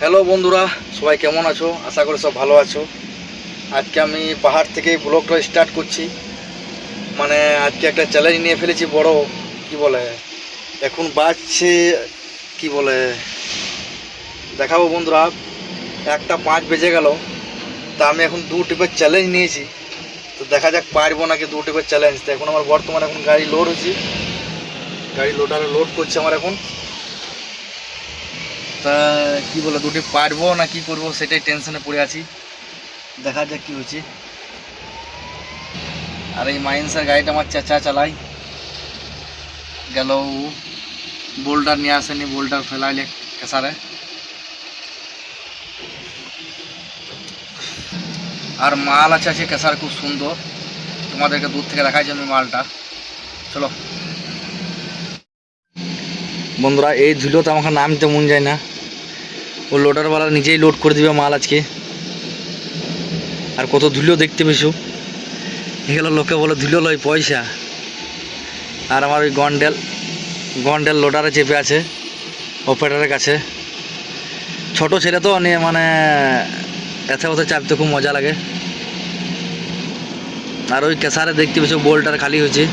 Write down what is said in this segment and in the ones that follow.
Hello বন্ধুরা, সবাই কেমন আছো? আশা করি সব ভালো আছো। আজকে আমি পাহাড় থেকে ব্লগটা স্টার্ট করছি। মানে আজকে একটা চ্যালেঞ্জ নিয়ে ফেলেছি বড়, কি বলে, এখন বাজছে, কি বলে, দেখাবো বন্ধুরা, একটা পাঁচ বেজে গেল। তা আমি এখন দু টিপের চ্যালেঞ্জ নিয়েছি। তো দেখা যাক পারব নাকি দু টিপের চ্যালেঞ্জ তো এখন আমার বর্তমানে এখন গাড়ি লোড হয়েছি। গাড়ি লোডারে লোড করছে আমার এখন। তা কি বলে দুটি পারব না কি করব সেটাই টেনশনে পড়ে আছি। দেখা যাক কি হচ্ছে। আর এই মাইন্সের গাড়িটা আমার চাচা চালাই গেল বোল্ডার নিয়ে আসেনি বোল্ডার ফেলাইলে কেসারে আর মাল আছে আছে কেসার খুব সুন্দর। তোমাদেরকে দূর থেকে দেখাচ্ছি আমি মালটা। চলো। বন্ধুরা, এই ধুলো তো আমাকে নামতে মন যায় না। ও লোডারওয়ালা নিজেই লোড করে দিবে মাল আজকে। আর কত ধুলো দেখতে পেছো এগুলো লোকে বলে, ধুলো লয় পয়সা। আর আমার ওই গন্ডেল গন্ডেল লোডারে চেপে আছে অপারেটারের কাছে। ছোট ছেলে তো নিয়ে মানে এতে ওতে চাপতে খুব মজা লাগে। আর ওই কেসারে দেখতে পেছো বোল্টার খালি হয়েছে।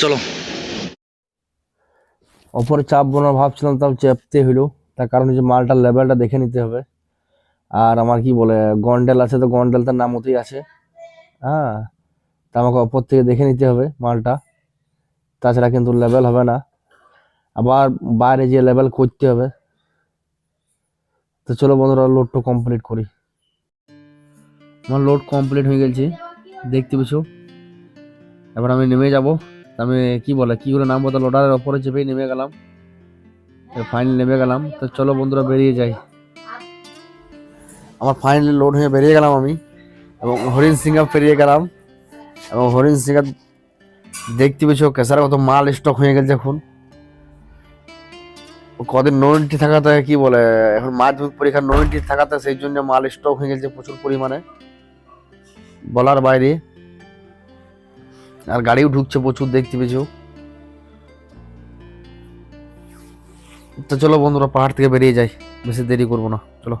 চলো। ওপরে চাপবো না ভাবছিলাম তাও চেপতে হইল। তার কারণ হচ্ছে মালটার লেভেলটা দেখে নিতে হবে। আর আমার কি বলে, গন্ডেল আছে তো গন্ডেল তার নাম মতোই আছে। হ্যাঁ তা আমাকে ওপর থেকে দেখে নিতে হবে মালটা। তাছাড়া কিন্তু লেভেল হবে না। আবার বাইরে যে লেভেল করতে হবে। তো চলো বন্ধুরা লোডটা কমপ্লিট করি। আমার লোড কমপ্লিট হয়ে গেছে। দেখতে পেছো এবার আমি নেমে যাব। আমি কি বলে, কি করে নাম তো লোডারের ওপরে চেপেই নেমে গেলাম। ফাইনালি নেমে গেলাম। তো চলো বন্ধুরা, বেরিয়ে যাই। আমার ফাইনালি লোড হয়ে বেরিয়ে গেলাম আমি, এবং হরিণ সিংহা পেরিয়ে গেলাম। এবং হরিণ সিংহা দেখতে পেছো কেসার কত মাল স্টক হয়ে গেছে এখন। কদিন নোয়েন্টি থাকাতে কি বলে, এখন মাধ্যমিক পরীক্ষা নোয়েন্টি থাকাতে সেই জন্য মাল স্টক হয়ে গেছে প্রচুর পরিমাণে। বলার বাইরে। আর গাড়িও ঢুকছে প্রচুর, দেখতে পেয়েছ? তো চলো বন্ধুরা, পাহাড় থেকে বেরিয়ে যাই। বেশি দেরি করব না, চলো।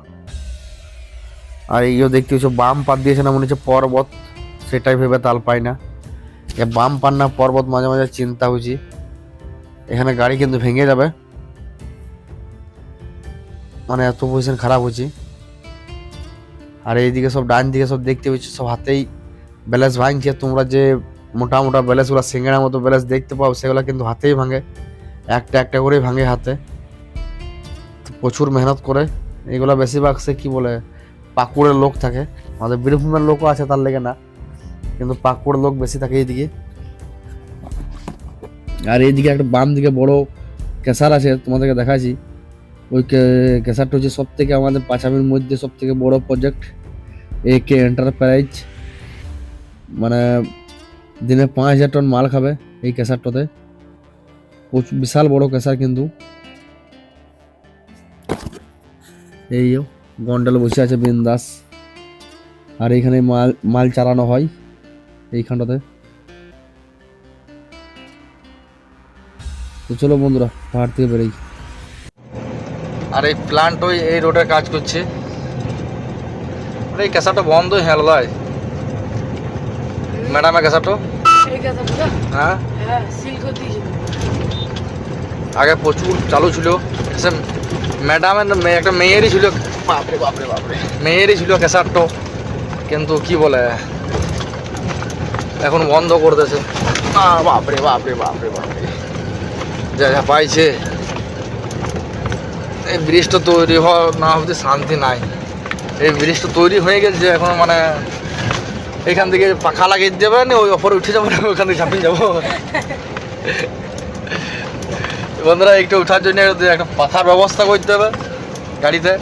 আর এইও দেখতে পেয়েছ, বাম পাত দিয়েছে না, মনে হচ্ছে পর্বত। সেটাই ভেবে তাল পাই না। এ বাম পান না, পর্বত মাঝে মাঝে চিন্তা হয়েছি। এখানে গাড়ি কিন্তু ভেঙে যাবে। মানে এত পজিশন খারাপ হয়েছে। আর এইদিকে সব ডান দিকে সব দেখতে পেয়েছ, সব হাতেই ব্যালেন্স ভাঙছে। তোমরা যে মোটা মোটা ব্যালেন্সগুলো সিঙ্গাড়ার মতো ব্যালেন্স দেখতে পাও, সেগুলো কিন্তু হাতেই ভাঙে। একটা একটা করেই ভাঙে হাতে। প্রচুর মেহনত করে। এগুলো বেশিরভাগ সে কী বলে, পাকুড়ের লোক থাকে। আমাদের বীরভূমের লোকও আছে তার লেগে না। কিন্তু পাকুড়ের লোক বেশি থাকে এইদিকে। আর এইদিকে একটা বাম দিকে বড় কেসার আছে, তোমাদেরকে দেখাচ্ছি। ওই কেসারটা হচ্ছে সব থেকে আমাদের পাঁচামির মধ্যে সব থেকে বড় প্রজেক্ট এ কে এন্টারপ্রাইজ মানে দিনে পাঁচ হাজার টন মাল খাবে এই কেসারটাতে। প্রচুর বিশাল বড় কেসার কিন্তু। এই গন্ডাল বসে আছে বিন্দাস। আর এইখানে মাল মাল চালানো হয় এইখানটাতে। তো চলো বন্ধুরা, পাহাড় থেকে বেরোই। আর এই প্লান্ট ওই, এই রোডে কাজ করছে। এই ক্যাসারটা বন্ধই হ্যাঁ দাদাই ম্যাডামের ক্যাসারটা এই হ্যাঁ। হ্যাঁ আগে প্রচুর চালু ছিল। সে ম্যাডামের মেয়ে- একটা মেয়েরই ছিল। বাপরে বাপরে বাপরে। মেয়েরই ছিল ক্যাসারটো কিন্তু কি বলে এখন বন্ধ করে দিয়েছে। আহ, বাপরে বাপরে বাপরে বাপরে। যা যা পাইছে। এই ব্রিজটা তৈরি হওয়া না হতে শান্তি নাই। এই ব্রিজটা তৈরি হয়ে গেছে এখন মানে এখান থেকে পাখা লাগিয়ে দেবে না ওই ওপরে উঠে যাব না ওখান থেকে ঝাঁপিয়ে যাব। বন্ধুরা, একটু ওঠার জন্য একটা পাখার ব্যবস্থা করতে হবে গাড়িতে।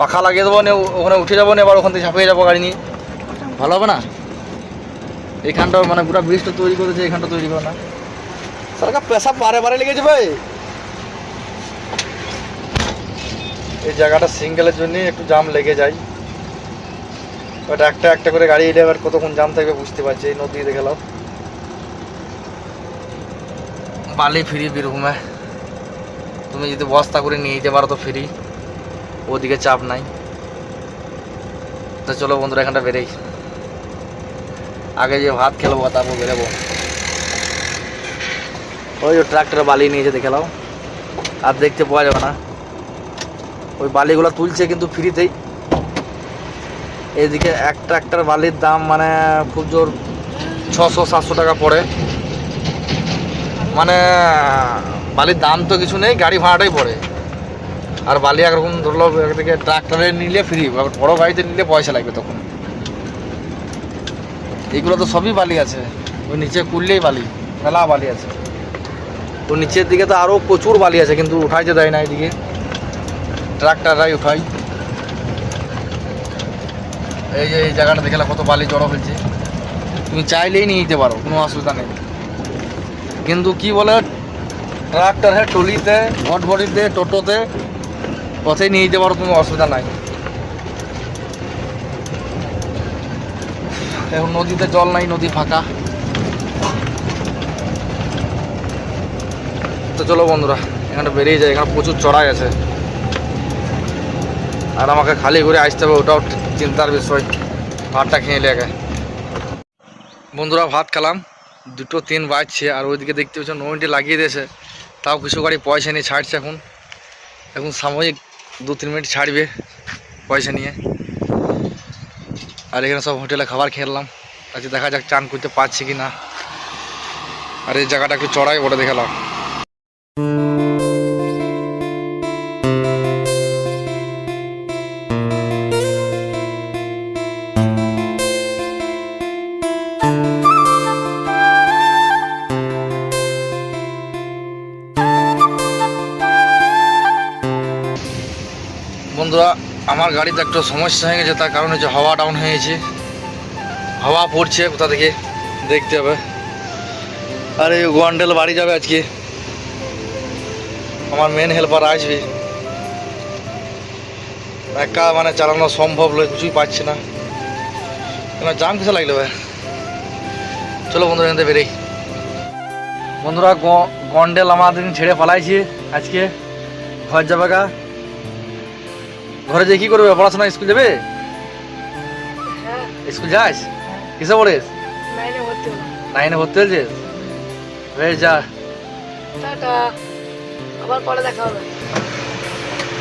পাখা লাগিয়ে দেবো ওখানে উঠে যাব এবার ওখান থেকে ঝাঁপিয়ে যাব গাড়ি নিয়ে। ভালো হবে না? এইখানটা মানে পুরো ব্রিজটা তৈরি করেছে এখানটা তৈরি করে না। সরকার পেশা বারে বারে লেগেছে ভাই। এই জায়গাটা সিঙ্গেলের জন্য একটু জাম লেগে যায়। ওটা একটা একটা করে গাড়ি এলে এবার কতক্ষণ জাম থাকবে বুঝতে পারছি এই নদী দেখে গেলাম। বালি ফিরি বীরভূমে। তুমি যদি বস্তা করে নিয়ে যেতে পারো তো ফ্রি। ওদিকে চাপ নাই। তো চলো বন্ধুরা, এখানটা বেরেই। আগে যে ভাত খেলব তারপর বেরোবো। ওই ট্রাক্টরে বালি নিয়েছে দেখে নাও আর দেখতে পাওয়া যাবে না। ওই বালিগুলো তুলছে কিন্তু ফ্রিতেই। এদিকে এক ট্রাক্টর বালির দাম মানে খুব জোর ছশো, সাতশো টাকা পড়ে। মানে বালির দাম তো কিছু নেই, গাড়ি ভাড়াটাই পড়ে। আর বালি একরকম ধরলো, একদিকে ট্রাক্টরে নিলে ফ্রি বড় গাড়িতে নিলে পয়সা লাগবে তখন। এগুলো তো সবই বালি আছে। ওই নিচে কুললেই বালি, মেলা বালি আছে। তো নিচের দিকে তো আরও প্রচুর বালি আছে, কিন্তু উঠাইতে দেয় না এদিকে। ট্রাক্টাররাই উঠাই। এই যে এই জায়গাটা দেখে নাও কত বালি জড়ো হয়েছে। তুমি চাইলেই নিয়ে নিতে পারো, কোনো অসুবিধা নেই। কিন্তু কি বলে, ট্রাক্টর হ্যাঁ টলিতে ভটভটিতে টোটোতে পথে নিয়ে যেতে পারো, কোনো অসুবিধা নাই। এখন নদীতে জল নাই, নদী ফাঁকা। তো চলো বন্ধুরা, এখানে বেরিয়ে যায় এখানে প্রচুর চড়াই আছে। আর আমাকে খালি ঘুরে আসতে হবে, ওটাও চিন্তার বিষয়, ভাতটা খেয়ে লেগে বন্ধুরা, ভাত খেলাম। দুটো তিন বাজছে, আর ওইদিকে দেখতে পাচ্ছ নৌটি লাগিয়ে দিয়েছে। তাও কিছু গাড়ি পয়সা নিয়ে ছাড়ছে এখন। এখন সাময়িক দু তিন মিনিট ছাড়বে পয়সা নিয়ে। আর এখানে সব হোটেলে খাবার খেলাম। আজকে দেখা যাক চান করতে পারছি কি না। আর এই জায়গাটা একটু চড়াই, ওটা দেখালাম গাড়িতে একটা সমস্যা হয়ে গেছে, তার কারণ হচ্ছে হাওয়া ডাউন হয়ে গেছে। হাওয়া পড়ছে, কোথা থেকে দেখতে হবে। আর, গোয়ান্ডেল বাড়ি যাবে আজকে। আমার মেন হেল্পার আসবে। একা মানে চালানো সম্ভব নয়, কিছুই পাচ্ছি না। কেন, জাম কিসে লাগল ভাই? চলো বন্ধুরা, এখান থেকে বেরেই। বন্ধুরা গন্ডেল আমাদের ছেড়ে পালাইছি আজকে। ঘর যাবে গা। ঘরে যেয়ে কি করবে? পড়াশোনা স্কুল যাবে? হ্যাঁ। স্কুল যাস? কিসে পড়িস? নাইনে ভর্তি হয়েছিস? বেশ যা। আবার পরে দেখা হবে।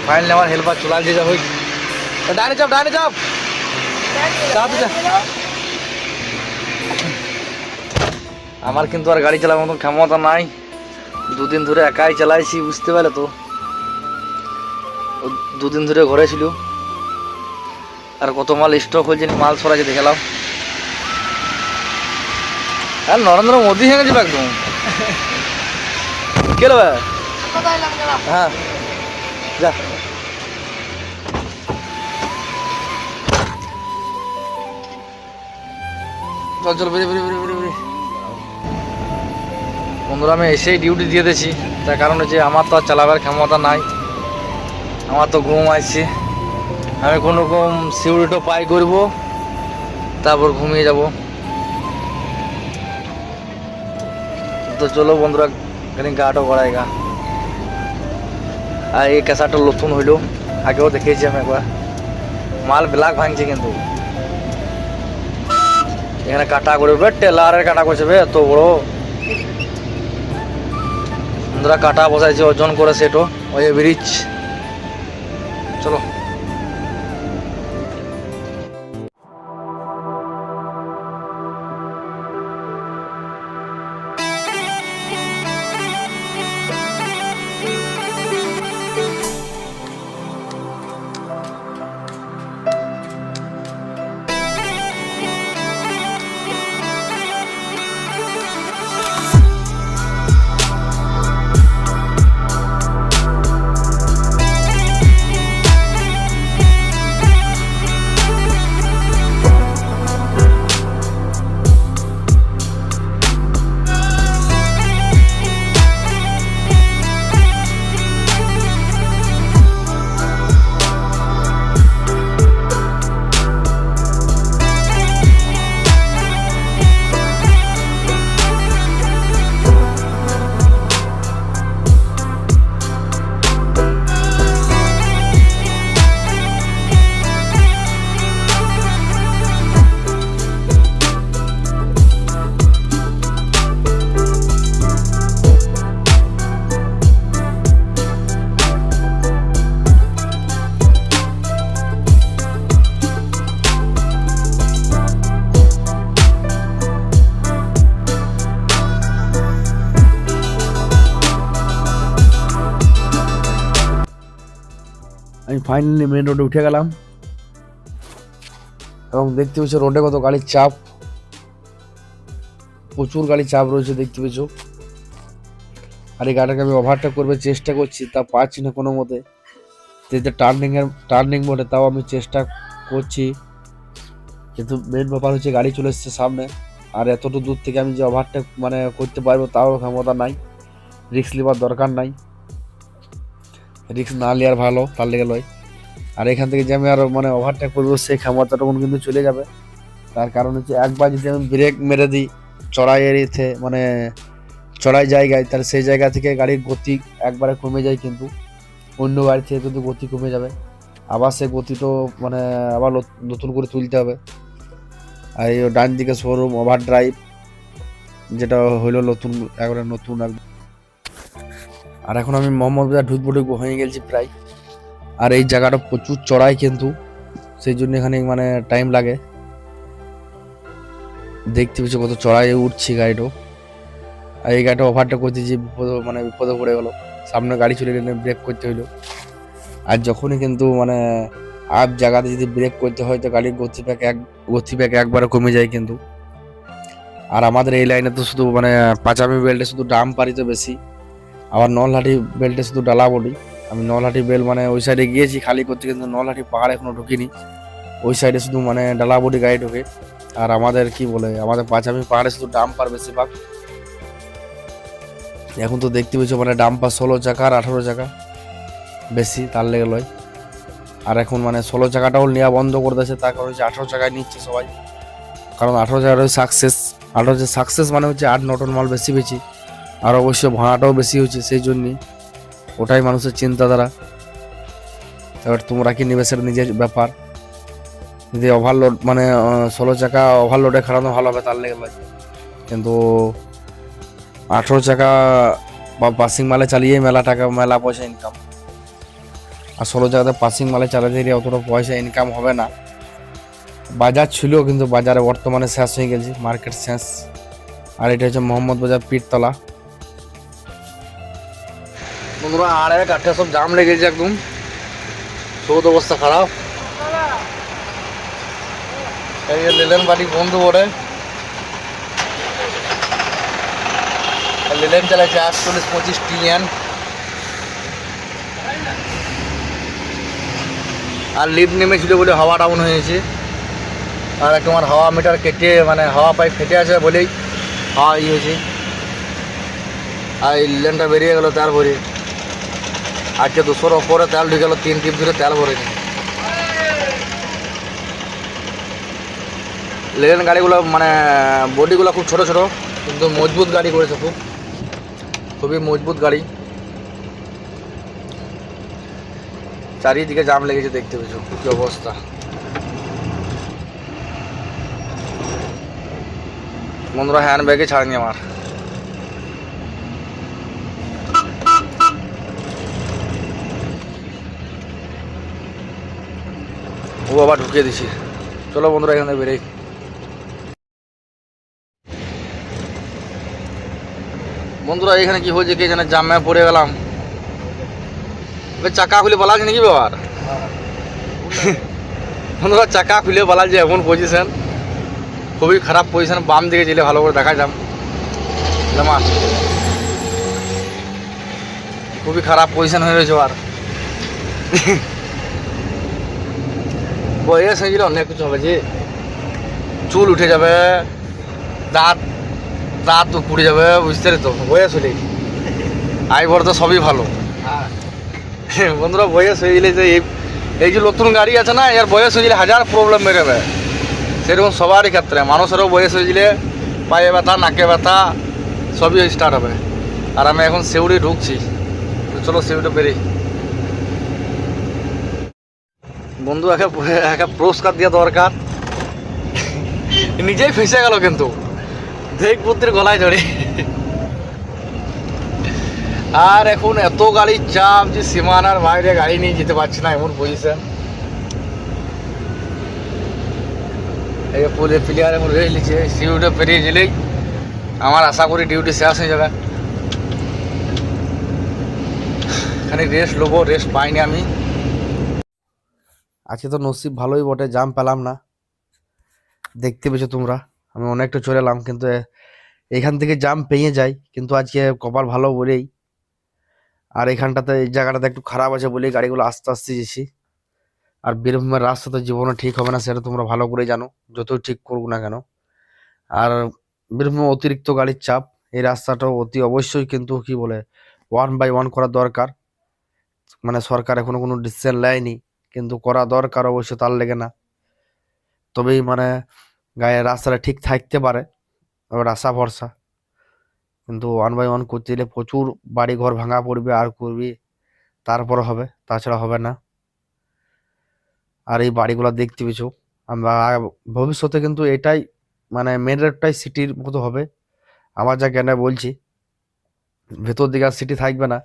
ফাইনালি আমার হেল্পার চলে আসছে যা হই ডানে চাপ ডানে চাপ। চাপ যা। আমার কিন্তু আর গাড়ি চালানোর মতন ক্ষমতা নাই। দুদিন ধরে একাই চালাইছি বুঝতে পারলে তো। দুদিন ধরে ঘরে ছিল। আর কত মাল স্টক হয়েছে মাল সরাইছে দেখালাম আর নরেন্দ্র মোদী হয়ে গেছে একদম। কে হ্যাঁ। যা। বন্ধুরা, আমি এসেই ডিউটি দিয়ে দিয়েছি। তার কারণ হচ্ছে আমার তো আর চালাবার ক্ষমতা নাই। আমার তো ঘুম আসছে আমি কোনো রকম সিউরিটো পাই করব তারপর ঘুমিয়ে যাব। তো চলো বন্ধুরা, এখানে গাটো করাই গা। আর এই ক্যাসারটা নতুন হইল, আগেও দেখিয়েছি আমি একবার। মাল ব্ল্যাক ভাঙছে কিন্তু। এখানে কাটা করবে টেলারের কাটা করছে বে, এত বড়। বন্ধুরা, কাটা বসাইছে, ওজন করে সেটো ওই ব্রিজ। ফাইনালি মেন রোডে উঠে গেলাম। এবং দেখতে পেয়েছ রোডে কত গাড়ির চাপ। প্রচুর গাড়ির চাপ রয়েছে দেখতে পেয়েছ আর এই গাড়িটাকে আমি ওভারটেক করবে চেষ্টা করছি, তা পাচ্ছি না কোনো মতে। যেতে টার্নিংয়ের টার্নিং মোডে তাও আমি চেষ্টা করছি। কিন্তু মেন ব্যাপার হচ্ছে গাড়ি চলে এসছে সামনে। আর এতটুকু দূর থেকে আমি যে ওভারটেক মানে করতে পারব, তাও ক্ষমতা নাই। রিস্ক নেওয়ার দরকার নাই। রিস্ক না নেওয়ার ভালো, তার লেগে লয়। আর এখান থেকে যে আমি আর মানে ওভারটেক করব, সেই ক্ষমতাটুকু কিন্তু চলে যাবে। তার কারণ হচ্ছে একবার যদি আমি ব্রেক মেরে দিই, চড়াই এরিতে মানে চড়াই জায়গায়, তাহলে সেই জায়গা থেকে গাড়ির গতি একবারে কমে যায় কিন্তু। অন্য গাড়ি থেকে কিন্তু গতি কমে যাবে। আবার সেই গতিটা মানে আবার নত- নতুন করে তুলতে হবে। আর এই ডান দিকে শোরুম ওভার ড্রাইভ যেটা হইল নতুন, একবারে নতুন আর এখন আমি মোহাম্মদ ঢুকবো ঢুকবো, হয়ে গেছি প্রায়। আর এই জায়গাটা প্রচুর চড়াই কিন্তু, সেই জন্য এখানে মানে টাইম লাগে। দেখতে পেয়েছি কত চড়াই উঠছি গাড়িটা। আর এই গাড়িটা ওভারটা করতে যে বিপদ মানে বিপদে পড়ে গেলো। সামনে গাড়ি চলে গেলে ব্রেক করতে হইল। আর যখনই কিন্তু মানে আপ জায়গাতে যদি ব্রেক করতে হয়, তো গাড়ির গতি প্যাক এক, গতি প্যাক একবারে কমে যায় কিন্তু। আর আমাদের এই লাইনে তো শুধু মানে পাঁচামি বেল্টে শুধু ডাম পারি তো বেশি। আবার নলহাটি বেল্টে শুধু ডালা বলি। আমি নলহাটি বেল মানে ওই সাইডে গিয়েছি খালি করতে, কিন্তু নলহাটি পাহাড় এখনও ঢুকিনি। ওই সাইডে শুধু মানে ডালা বডি গাড়ি ঢোকে। আর আমাদের কি বলে, আমাদের পাঁচামি পাহাড়ে শুধু ডাম্পার বেশিরভাগ। এখন তো দেখতে পেয়েছ মানে ডাম্পার ষোলো চাকা আর আঠারো চাকা বেশি, তার লেগে লয়। আর এখন মানে ষোলো চাকাটাও নেওয়া বন্ধ করে দিয়েছে, তার কারণ হচ্ছে আঠারো চাকায় নিচ্ছে সবাই। কারণ আঠারো চাকাটা সাকসেস আঠারো হচ্ছে সাকসেস মানে হচ্ছে আট নটন মাল বেশি বেশি আর অবশ্যই ভাড়াটাও বেশি হচ্ছে সেই জন্যই ওটাই মানুষের চিন্তাধারা। এবার তোমরা কি নেবে সেটা নিজের ব্যাপার। যদি ওভারলোড মানে ষোলো চাকা ওভারলোডে খাটানো ভালো হবে, তার লেগে কিন্তু আঠেরো চাকা বা পাসিং মালে চালিয়ে মেলা টাকা, মেলা পয়সা ইনকাম আর ষোলো চাকাতে পাসিং মালে চালাতে গেলে অতটা পয়সা ইনকাম হবে না। বাজার ছিল কিন্তু বাজারে, বর্তমানে শেষ হয়ে গেছে মার্কেট শেষ। আর এটা হচ্ছে মোহাম্মদ বাজার পীরতলা। বন্ধুরা, আর এক আটটা সব জাম লেগেছে একদম। সৌদ অবস্থা খারাপ। লেলেন বাড়ি বন্ধ করে লেলেন চালাচ্ছে আটচল্লিশ পঁচিশ টিএন আর লিড নেমেছিল বলে হাওয়া ডাউন হয়েছে। আর তোমার হাওয়া মিটার কেটে মানে হাওয়া পাইপ ফেটে আছে বলেই হাওয়া ইয়ে হয়েছে। আর লেনটা বেরিয়ে গেল তেল ভরে আজকে দুশোর ওপরে তেল ঢুকে গেল, তিন টিপ ধরে তেল ভরেনি। লেন গাড়িগুলো মানে বডিগুলো খুব ছোট ছোট, কিন্তু মজবুত গাড়ি করেছে খুব। খুবই মজবুত গাড়ি। চারিদিকে জাম লেগেছে দেখতে পেয়েছ, কি অবস্থা। বন্ধুরা হ্যান্ড ব্যাগে ছাড়েনি আমার। আবার ঢুকিয়ে দিছি। চলো বন্ধুরা, এখানে বেরোই। বন্ধুরা, এখানে কি হয়েছে কে জানে? জামে পড়ে গেলাম। চাকা খুলে বলা নাকি ব্যাপার? বন্ধুরা, চাকা খুলে বলা যে এমন পজিশন খুবই খারাপ পজিশন বাম দিকে গেলে ভালো করে দেখা যাম খুবই খারাপ পজিশন হয়ে রয়েছে আর বয়স হয়ে গেলে অনেক কিছু হবে যে চুল উঠে যাবে দাঁত দাঁত পুড়ে যাবে বুঝতে তো? বয়স হলেই আই বড় তো সবই ভালো। বন্ধুরা বয়স হয়ে গেলে যে এই- এই যে নতুন গাড়ি আছে না এর বয়স হয়ে গেলে হাজার প্রবলেম বেরোবে সেরকম সবারই ক্ষেত্রে। মানুষেরও বয়স হয়ে গেলে পায়ে ব্যথা নাকে ব্যথা সবই স্টার্ট হবে। আর আমি এখন সেউড়ি ঢুকছি। চলো সেউড়ি বেরিয়ে বন্ধু একে একে পুরস্কার দেওয়া দরকার। নিজেই ফেসে গেল কিন্তু। দেখ পুত্রের গলায় ধরে। আর এখন এত গাড়ির চাপ যে সীমানার বাইরে গাড়ি নিয়ে যেতে পারছি না, এমন পজিশন এই পুলে প্লেয়ার এখন রয়ে নিচ্ছে সিউটে পেরিয়ে গেলেই আমার আশা করি ডিউটি শেষ হয়ে যাবে। খালি রেস্ট নেব রেস্ট পাইনি আমি। আজকে তো নসিব ভালোই বটে, জাম পেলাম না। দেখতে পেয়েছ তোমরা, আমি অনেকটা চলে এলাম, কিন্তু এখান থেকে জাম পেয়ে যাই, কিন্তু আজকে কপাল ভালো বলেই। আর এখানটাতে, এই জায়গাটাতে একটু খারাপ আছে বলেই গাড়িগুলো আস্তে আস্তে যেছি আর বীরভূমের রাস্তা তো জীবনে ঠিক হবে না, সেটা তোমরা ভালো করে জানো যতই ঠিক করুক না কেন। আর বীরভূমে অতিরিক্ত গাড়ির চাপ, এই রাস্তাটাও অতি অবশ্যই কিন্তু কি বলে ওয়ান বাই ওয়ান করা দরকার। মানে সরকার এখনও কোনো ডিসিশন নেয়নি। কিন্তু করা দরকার অবশ্য তার লেগে না। তবেই মানে গায়ের রাস্তাটা ঠিক থাকতে পারে, এবার আশা ভরসা। কিন্তু ওয়ান বাই ওয়ান করতে গেলে প্রচুর বাড়ি ঘর ভাঙা পড়বে, আর করবি তারপর হবে, তাছাড়া হবে না। আর এই বাড়িগুলো দেখতে পেছো আমরা ভবিষ্যতে কিন্তু এটাই মানে মেন রোডটাই সিটির মতো হবে। আমার যা জ্ঞানে বলছি, ভেতর দিকে আর সিটি থাকবে না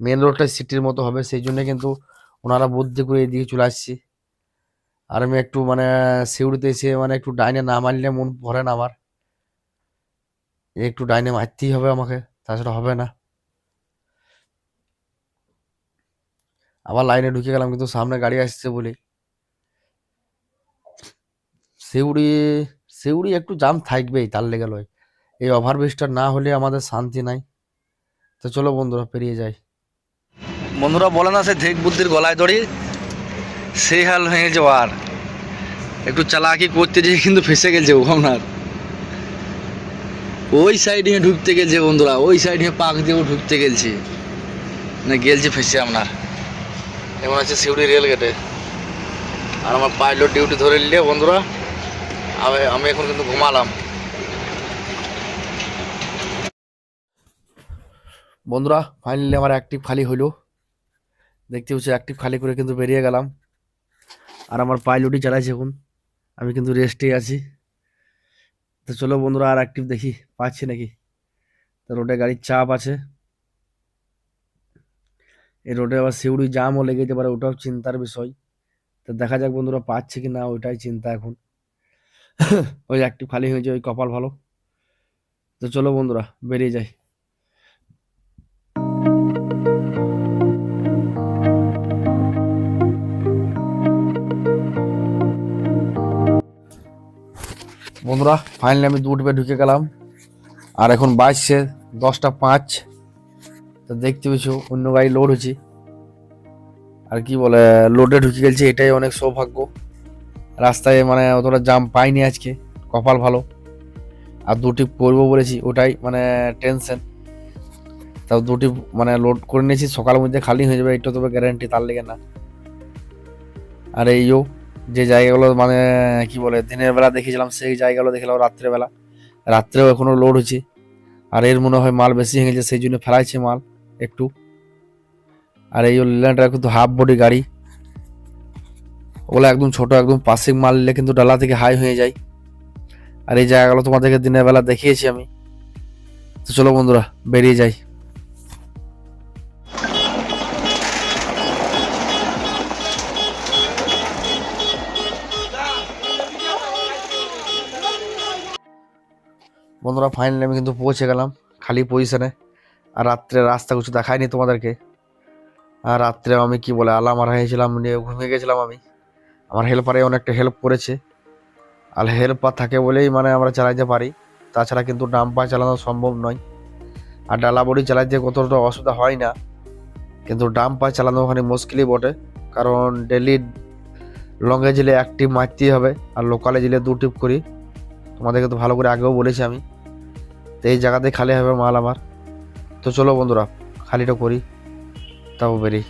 মেন রোডটাই সিটির মতো হবে, সেই জন্য কিন্তু ওনারা বুদ্ধি করে এদিকে চলে আসছি। আর আমি একটু মানে সিউড়িতে এসে মানে একটু ডাইনে না মারলে মন ভরে না আমার। একটু ডাইনে মারতেই হবে আমাকে, তাছাড়া হবে না। আবার লাইনে ঢুকে গেলাম, কিন্তু সামনে গাড়ি আসছে বলে। সিউড়ি সিউড়ি একটু জাম থাকবেই, তার লেগে লয়। এই ওভারব্রিজটা না হলে আমাদের শান্তি নাই। তো চলো বন্ধুরা, পেরিয়ে যাই। বন্ধুরা বলে না, সে ধেক বুদ্ধির গলায় দড়ি। সেই হাল হয়ে আর একটু চালাকি করতে যেয়ে কিন্তু ফেসে গেছে আপনার। ওই সাইড নিয়ে ঢুকতে গেছে বন্ধুরা, ওই সাইড নিয়ে পাক দিয়েও ঢুকতে গেছে। মানে গেলছে ফেসে আপনার। এমন আছে সিউড়ি রেল গেটে। আর আমার পাইলট ডিউটি ধরে নিলে বন্ধুরা, আমি আমি এখন কিন্তু ঘুমালাম। বন্ধুরা ফাইনালি আমার অ্যাক্টিভ খালি হলো দেখতে হচ্ছে অ্যাক্টিভ খালি করে কিন্তু বেরিয়ে গেলাম। আর আমার পাইলটই চালাইছে এখন। আমি কিন্তু রেস্টেই আছি। তো চলো বন্ধুরা, আর অ্যাক্টিভ দেখি, পাচ্ছি নাকি? তো রোডে গাড়ির চাপ আছে। এই রোডে আবার সিউড়ি জামও লেগে যেতে পারে, ওটাও চিন্তার বিষয়। তো দেখা যাক বন্ধুরা পাচ্ছে কি না ওইটাই চিন্তা এখন। ওই অ্যাক্টিভ খালি হয়েছে ওই কপাল ভালো। তো চলো বন্ধুরা, বেরিয়ে যাই। বন্ধুরা ফাইনালি আমি দুটো ঢুকে গেলাম। আর এখন বাজছে দশটা পাঁচ। তো দেখতে পেয়েছ, অন্য গাড়ি লোড হচ্ছে আর কি বলে লোডে ঢুকে গেছে এটাই অনেক সৌভাগ্য। রাস্তায় মানে অতটা জাম পাইনি আজকে, কপাল ভালো। আর দুটি করব বলেছি, ওটাই মানে টেনশন তাও দুটি মানে লোড করে নিয়েছি, সকালের মধ্যে খালি হয়ে যাবে, এটা তবে গ্যারান্টি তার লেগে না। আর এইও যে জায়গাগুলো মানে কি বলে, দিনের বেলা দেখেছিলাম সেই জায়গাগুলো দেখলাম রাত্রেবেলা রাত্রেও এখনও লোড হচ্ছে। আর এর মনে হয় মাল বেশি হয়ে গেছে, সেই জন্য ফেলাইছে মাল একটু। আর এই ল্যান্ডটা কিন্তু হাফ বডি গাড়ি। ওগুলো একদম ছোট, একদম পাসিং মাল নিলে কিন্তু ডালা থেকে হাই হয়ে যায়। আর এই জায়গাগুলো তোমাদেরকে দিনের বেলা দেখিয়েছি আমি। তো চলো বন্ধুরা, বেরিয়ে যাই। বন্ধুরা ফাইনালি আমি কিন্তু পৌঁছে গেলাম খালি পজিশনে আর রাত্রে রাস্তা কিছু দেখায়নি তোমাদেরকে। আর রাত্রে আমি কি বলে, আলাম আর হয়েছিলাম, নিয়ে ঘুমিয়ে গেছিলাম আমি। আমার হেল্পারে অনেকটা হেল্প করেছে। আর হেল্পার থাকে বলেই মানে আমরা চালাইতে পারি। তাছাড়া কিন্তু ডাম্পার চালানো সম্ভব নয়। আর ডালা বডি চালাইতে কতটা অসুবিধা হয় না। কিন্তু ডাম্পার চালানো ওখানে মুশকিলই বটে। কারণ ডেলি লংয়ে জেলে এক টিপ মারতেই হবে। আর লোকালে জেলে দু টিপ করি। তোমাদেরকে তো ভালো করে আগেও বলেছি আমি। তো এই জায়গাতে খালি হবে মাল আমার। তো চলো বন্ধুরা, খালিটা করি তাও বেরি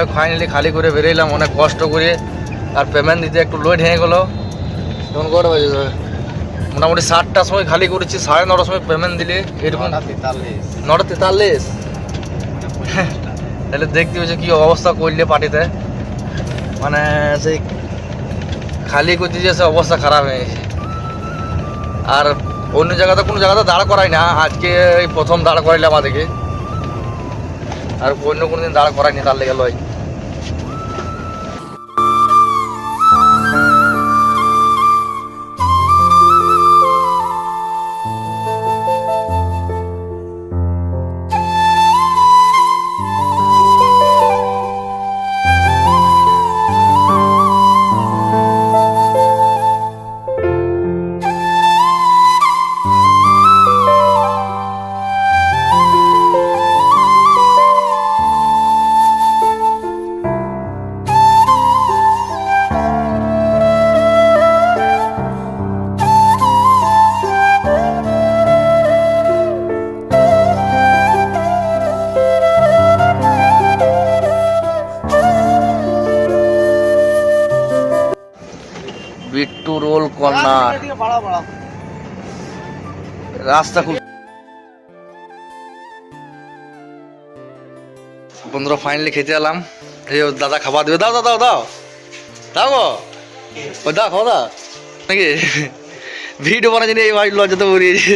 হোক ফাইনালি খালি করে বেরিয়েলাম অনেক কষ্ট করে। আর পেমেন্ট দিতে একটু লেট হয়ে গেলো। তখন কটা বাজে মোটামুটি সাতটার সময় খালি করেছি সাড়ে নটার সময় পেমেন্ট দিলে। এরকম। নটা তেতাল্লিশ। তাহলে দেখতে হয়েছে কী অবস্থা করলে পার্টিতে। মানে সেই খালি করতে যে সে অবস্থা খারাপ হয়ে গেছে। আর অন্য জায়গাতে কোনো জায়গাতে দাঁড় করাই না। আজকে এই প্রথম দাঁড় করাইলাম আমাদেরকে আর অন্য কোনো দিন দাঁড় করাইনি তার লেগে লয়। কর্নার। রাস্তা খুব বন্ধুরা ফাইনালি খেতে এলাম। দাদা খাবার দেবে। দাও দাও দাও দাও। দাও ও দাও খাওয়া দাও। নাকি? ভিডিও বানাচ্ছি এই ভাই লজ্জাতে বেরিয়েছে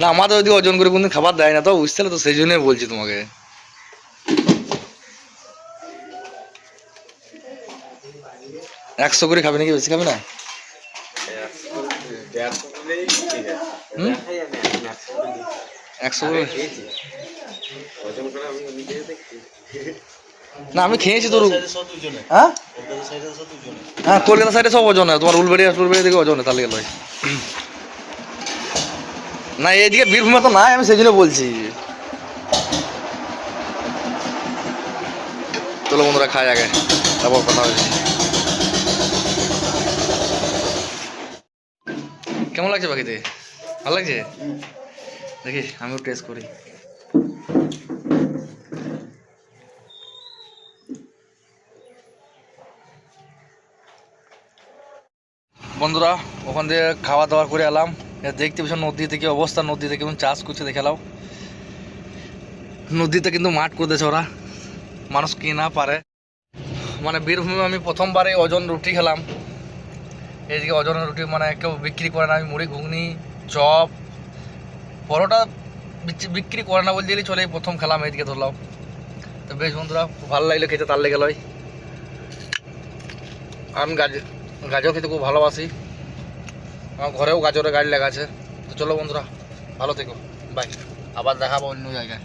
না আমাদের ওইদিকে ওজন করে কোনদিন খাবার দেয় না তো বুঝতে তো সেই জন্যই বলছি তোমাকে। একশো করে খাবি নাকি বেশি খাবি না? একশো করে? না আমি খেয়েছি তোর হ্যাঁ? হ্যাঁ কলকাতা সাইডে সব ওজনে তোমার উলবেড়িয়া টুলবেড়িয়া দিকে ওজনে তাহলে গেল। না এইদিকে বীরভূমে তো নাই আমি সেই জন্য বলছি। চলো বন্ধুরা খাই আগে তারপর কথা হয়েছে লাগছে বাকিতে? ভালো লাগছে? দেখি, আমিও টেস্ট করি। বন্ধুরা, ওখান থেকে খাওয়া দাওয়া করে এলাম। দেখতে পেছন নদী থেকে অবস্থা নদীতে কেমন চাষ করছে দেখালাম নদীতে কিন্তু মাঠ করে দিয়েছে ওরা। মানুষ কি না পারে। মানে বীরভূমে আমি প্রথমবারে ওজন রুটি খেলাম। এইদিকে ওজনের রুটি মানে কেউ বিক্রি করে না, আমি মুড়ি, ঘুগনি, চপ, পরোটা বিক্রি করে না বলতে চলে প্রথম খেলাম, এদিকে ধরলাম। তো বেশ বন্ধুরা, ভালো লাগল খেতে, তার লেগে লয়। আমি গাজর গাজর খেতে খুব ভালোবাসি। আমার ঘরেও গাজরের গাড়ি লেগা আছে। তো চলো বন্ধুরা, ভালো থেকো। বাই। আবার দেখাবো অন্য জায়গায়।